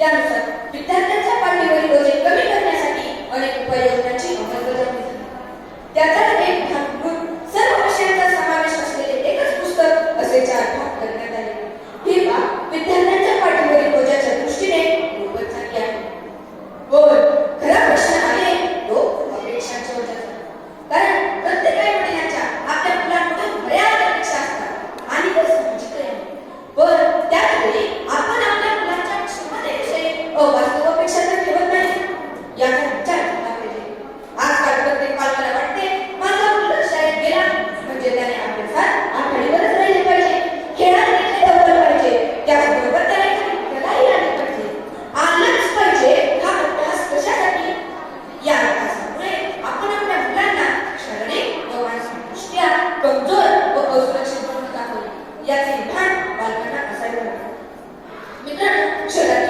Yeah. Church.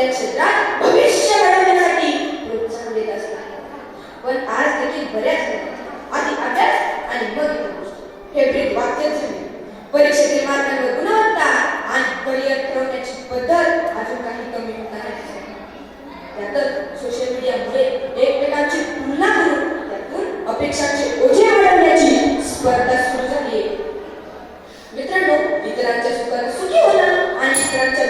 त्या क्षेत्रात भविष्य घडवण्यासाठी प्रोत्साहन देत असणार पण आज देखील बऱ्याच आधी अभ्यास आणि मग फेब्रिक वाक्य झाले. परीक्षेतील मार्गांवर गुणवत्ता आणि करिअर ठरवण्याची पद्धत अजून काही कमी होणार आहे. त्यातच सोशल मीडियामुळे एकमेकांची तुलना करून त्यातून अपेक्षांचे ओझे वाढवण्याची स्पर्धा सुरू झाली मित्रांनो इतरांच्या सुखात सुखी होणं आणि इतरांच्या